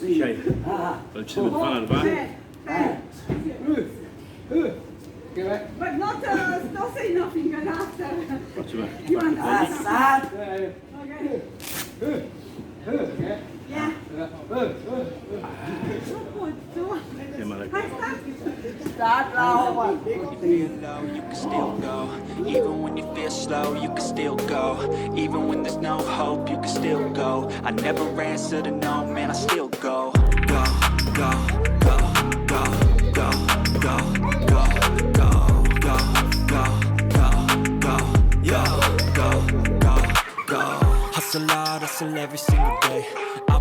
Shake. Don't you put fun out of? Go back. But not, uh, don't say nothing, you're not. Uh, Watch your back. You want to ask that? Okay. Okay. Yeah. Start. You can still go, even when you feel slow. You can still go, even when there's no hope. You can still go. I never answer to no man. I still go, go, go, go, go, go, go, go, go, go, go, go, go, go, go, go. Hustle hard, every single day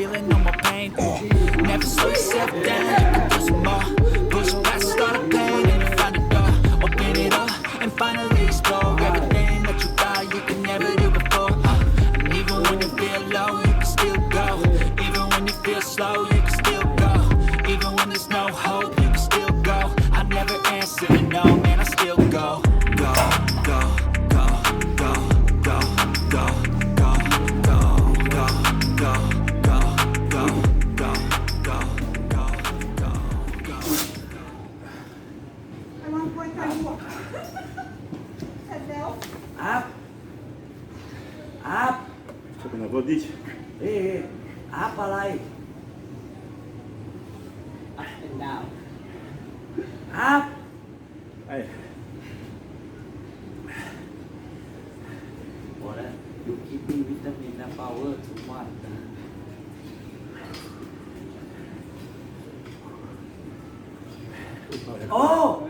feeling no more pain. 어!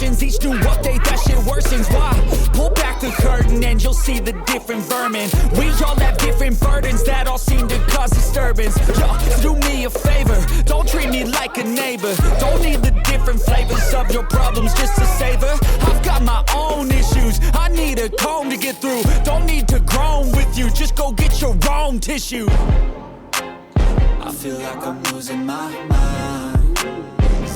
versions, each new update that shit worsens. Why? Pull back the curtain and you'll see the different vermin. We all have different burdens that all seem to cause disturbance. Yo, do me a favor, don't treat me like a neighbor. Don't need the different flavors of your problems just to savor. I've got my own issues, I need a comb to get through. Don't need to groan with you, just go get your own tissue. I feel like I'm losing my mind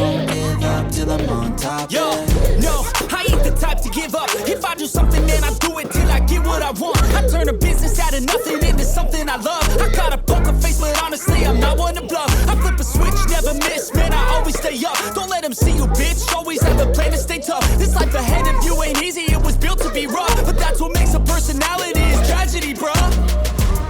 it I won't give up till I'm on top Yo, yeah. no, I ain't the type to give up. If I do something, man, I do it till I get what I want. I turn a business out of nothing into something I love. I got a poker face, but honestly, I'm not one to bluff. I flip a switch, never miss, man, I always stay up. Don't let them see you, bitch. Always have a plan to stay tough. This life ahead of you ain't easy, it was built to be rough. But that's what makes a personality is tragedy, bruh.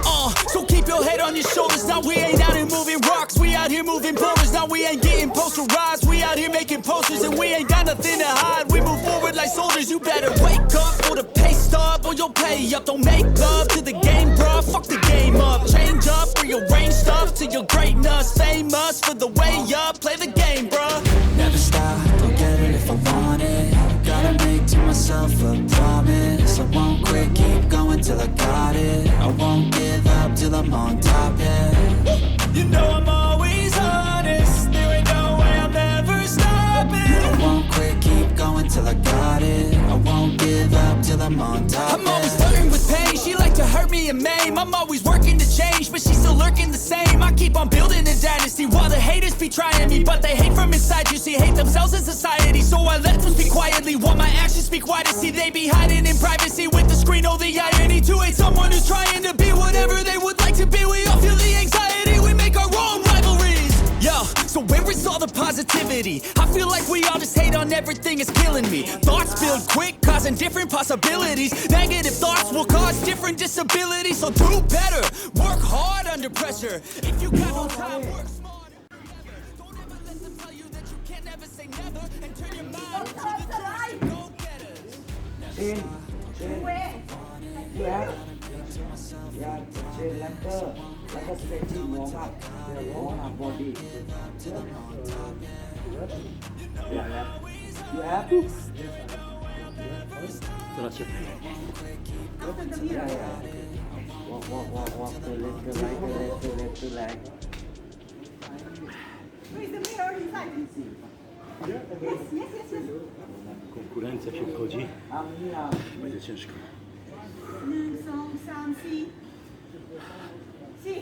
Uh, so keep your head on your shoulders. Now we ain't out here moving rocks. We out here moving boulders. Now we ain't getting posterized. We out here making posters and we ain't got nothing to hide. We move forward like soldiers. You better wake up for the pay stub or you'll pay up. Don't make love to the game, bruh. Fuck the game up. Change up, rearrange stuff to your greatness. Famous for the way up. Play the game, bruh. Never stop, I'll get it if I want it Gotta make to myself a promise I won't quit, keep going till I got it I won't give up till I'm on top, yeah till I got it I won't give up till I'm on top, I'm always flirting with pain. She like to hurt me and maim. I'm always working to change, but she's still lurking the same. I keep on building a dynasty while the haters be trying me, but they hate from inside. You see, hate themselves in society, so I let them speak quietly while my actions speak wider. See, they be hiding in privacy with the screen. Oh, the irony to hate someone who's trying to be whatever they would like to be. We the positivity. I feel like we all just hate on everything, it's killing me. Thoughts build quick, causing different possibilities. Negative thoughts will cause different disabilities. So do better, work hard under pressure. If you got no time, work smart. Don't ever let them tell you that you can never say never ชนยูแอฟยาเชนแลมเตอร์แล้วก็สเตชิ่งวอร์มอัพวอร์มอัพบอดี้ยูแอฟยูแอฟ Teraz się. Yeah, yeah. Walk, walk, walk, walk to left, to right, to left, to left, to right. Where is the mirror inside? Yes, yes, yes, yes. Konkurencja się wchodzi. I'm here. Będzie ciężko. หนึ่งสองสามสี่สี่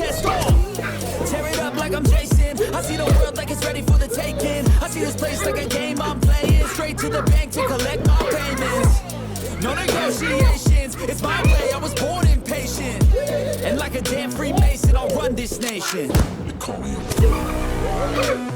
I'll take all the pressure like I'm test. Jason. I see the world like it's ready for the taking. I see this place like a game I'm playing. Straight to the bank to collect my payments. No negotiations, it's my way. I was born impatient. And like a damn Freemason, I'll run this nation. I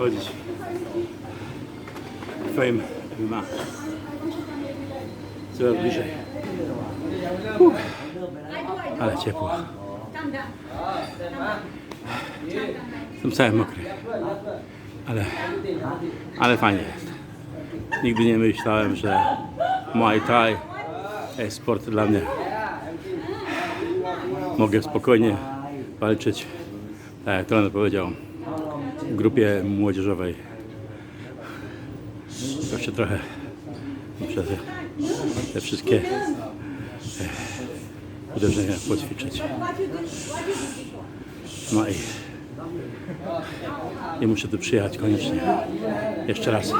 Chodzić. Fame MMA. Coraz bliżej. Uff. Ale ciepło. Jestem cały mokry. Ale, ale fajnie jest. Nigdy nie myślałem, że Muay Thai jest sport dla mnie. Mogę spokojnie walczyć, tak jak trener powiedział, w grupie młodzieżowej. Jeszcze trochę muszę te, te wszystkie e, uderzenia poćwiczyć. No i, i muszę tu przyjechać koniecznie. Jeszcze raz.